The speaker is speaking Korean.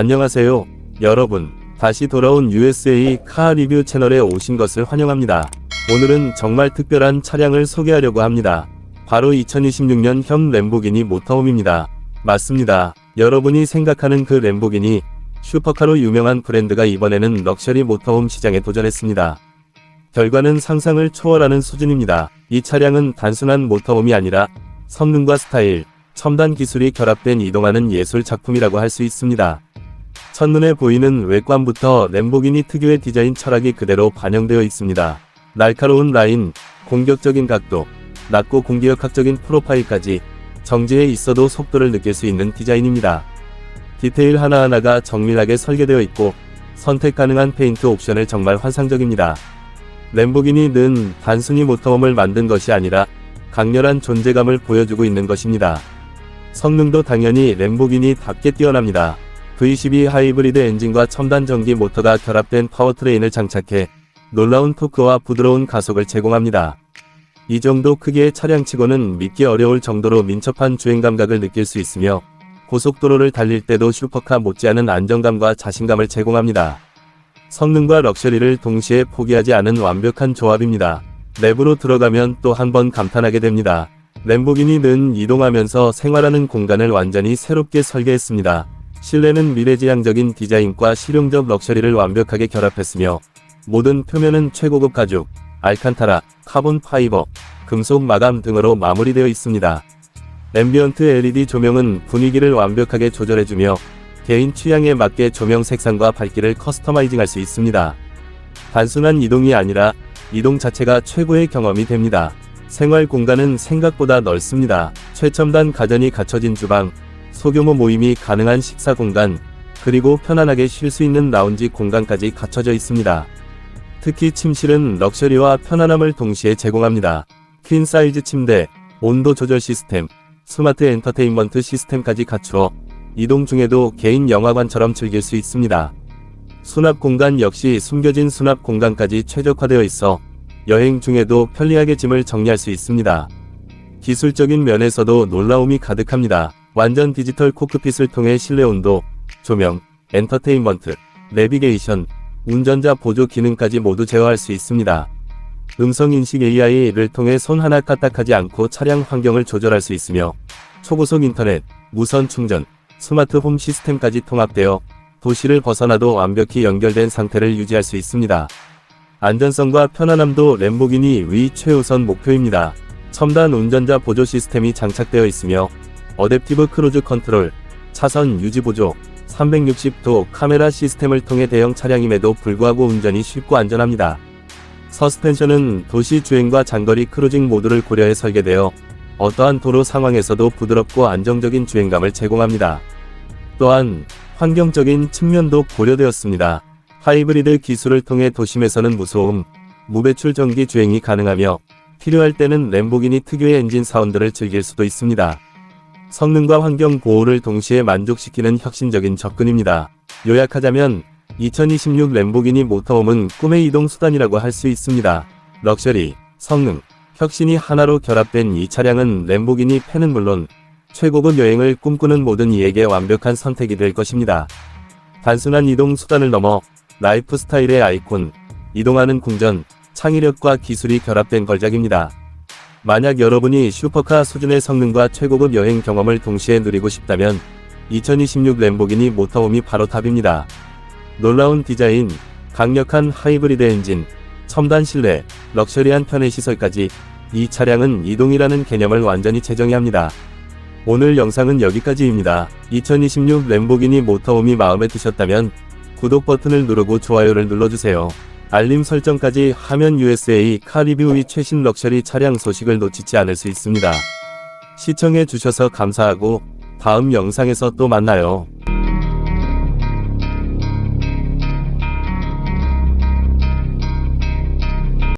안녕하세요, 여러분. 다시 돌아온 USA 카 리뷰 채널에 오신 것을 환영합니다. 오늘은 정말 특별한 차량을 소개하려고 합니다. 바로 2026년 현 램보기니 모터홈입니다. 맞습니다. 여러분이 생각하는 그 램보기니 슈퍼카로 유명한 브랜드가 이번에는 럭셔리 모터홈 시장에 도전했습니다. 결과는 상상을 초월하는 수준입니다. 이 차량은 단순한 모터홈이 아니라 성능과 스타일, 첨단 기술이 결합된 이동하는 예술 작품이라고 할 수 있습니다. 첫눈에 보이는 외관부터 램보기니 특유의 디자인 철학이 그대로 반영되어 있습니다. 날카로운 라인, 공격적인 각도, 낮고 공기역학적인 프로파일까지 정지해 있어도 속도를 느낄 수 있는 디자인입니다. 디테일 하나하나가 정밀하게 설계되어 있고 선택 가능한 페인트 옵션을 정말 환상적입니다. 램보기니는 단순히 모터홈을 만든 것이 아니라 강렬한 존재감을 보여주고 있는 것입니다. 성능도 당연히 램보기니답게 뛰어납니다. V12 하이브리드 엔진과 첨단 전기 모터가 결합된 파워트레인을 장착해 놀라운 토크와 부드러운 가속을 제공합니다. 이 정도 크기의 차량치고는 믿기 어려울 정도로 민첩한 주행 감각을 느낄 수 있으며 고속도로를 달릴 때도 슈퍼카 못지않은 안정감과 자신감을 제공합니다. 성능과 럭셔리를 동시에 포기하지 않은 완벽한 조합입니다. 내부로 들어가면 또 한 번 감탄하게 됩니다. 램보기니는 이동하면서 생활하는 공간을 완전히 새롭게 설계했습니다. 실내는 미래지향적인 디자인과 실용적 럭셔리를 완벽하게 결합했으며 모든 표면은 최고급 가죽, 알칸타라, 카본 파이버, 금속 마감 등으로 마무리되어 있습니다. 앰비언트 LED 조명은 분위기를 완벽하게 조절해주며 개인 취향에 맞게 조명 색상과 밝기를 커스터마이징할 수 있습니다. 단순한 이동이 아니라 이동 자체가 최고의 경험이 됩니다. 생활 공간은 생각보다 넓습니다. 최첨단 가전이 갖춰진 주방, 소규모 모임이 가능한 식사 공간, 그리고 편안하게 쉴 수 있는 라운지 공간까지 갖춰져 있습니다. 특히 침실은 럭셔리와 편안함을 동시에 제공합니다. 퀸 사이즈 침대, 온도 조절 시스템, 스마트 엔터테인먼트 시스템까지 갖추어 이동 중에도 개인 영화관처럼 즐길 수 있습니다. 수납 공간 역시 숨겨진 수납 공간까지 최적화되어 있어 여행 중에도 편리하게 짐을 정리할 수 있습니다. 기술적인 면에서도 놀라움이 가득합니다. 완전 디지털 코크핏을 통해 실내 온도, 조명, 엔터테인먼트, 내비게이션, 운전자 보조 기능까지 모두 제어할 수 있습니다. 음성인식 AI를 통해 손 하나 까딱하지 않고 차량 환경을 조절할 수 있으며 초고속 인터넷, 무선 충전, 스마트 홈 시스템까지 통합되어 도시를 벗어나도 완벽히 연결된 상태를 유지할 수 있습니다. 안전성과 편안함도 램보기니 위 최우선 목표입니다. 첨단 운전자 보조 시스템이 장착되어 있으며 어댑티브 크루즈 컨트롤, 차선 유지 보조, 360도 카메라 시스템을 통해 대형 차량임에도 불구하고 운전이 쉽고 안전합니다. 서스펜션은 도시 주행과 장거리 크루징 모두를 고려해 설계되어 어떠한 도로 상황에서도 부드럽고 안정적인 주행감을 제공합니다. 또한 환경적인 측면도 고려되었습니다. 하이브리드 기술을 통해 도심에서는 무소음, 무배출 전기 주행이 가능하며 필요할 때는 램보기니 특유의 엔진 사운드를 즐길 수도 있습니다. 성능과 환경 보호를 동시에 만족시키는 혁신적인 접근입니다. 요약하자면 2026 램보기니 모터홈은 꿈의 이동 수단이라고 할 수 있습니다. 럭셔리, 성능, 혁신이 하나로 결합된 이 차량은 램보기니 팬은 물론 최고급 여행을 꿈꾸는 모든 이에게 완벽한 선택이 될 것입니다. 단순한 이동 수단을 넘어 라이프 스타일의 아이콘, 이동하는 궁전, 창의력과 기술이 결합된 걸작입니다. 만약 여러분이 슈퍼카 수준의 성능과 최고급 여행 경험을 동시에 누리고 싶다면 2026 램보기니 모터홈이 바로 답입니다. 놀라운 디자인, 강력한 하이브리드 엔진, 첨단 실내, 럭셔리한 편의 시설까지 이 차량은 이동이라는 개념을 완전히 재정의합니다. 오늘 영상은 여기까지입니다. 2026 램보기니 모터홈이 마음에 드셨다면 구독 버튼을 누르고 좋아요를 눌러주세요. 알림 설정까지 하면 USA 카리뷰의 최신 럭셔리 차량 소식을 놓치지 않을 수 있습니다. 시청해 주셔서 감사하고 다음 영상에서 또 만나요.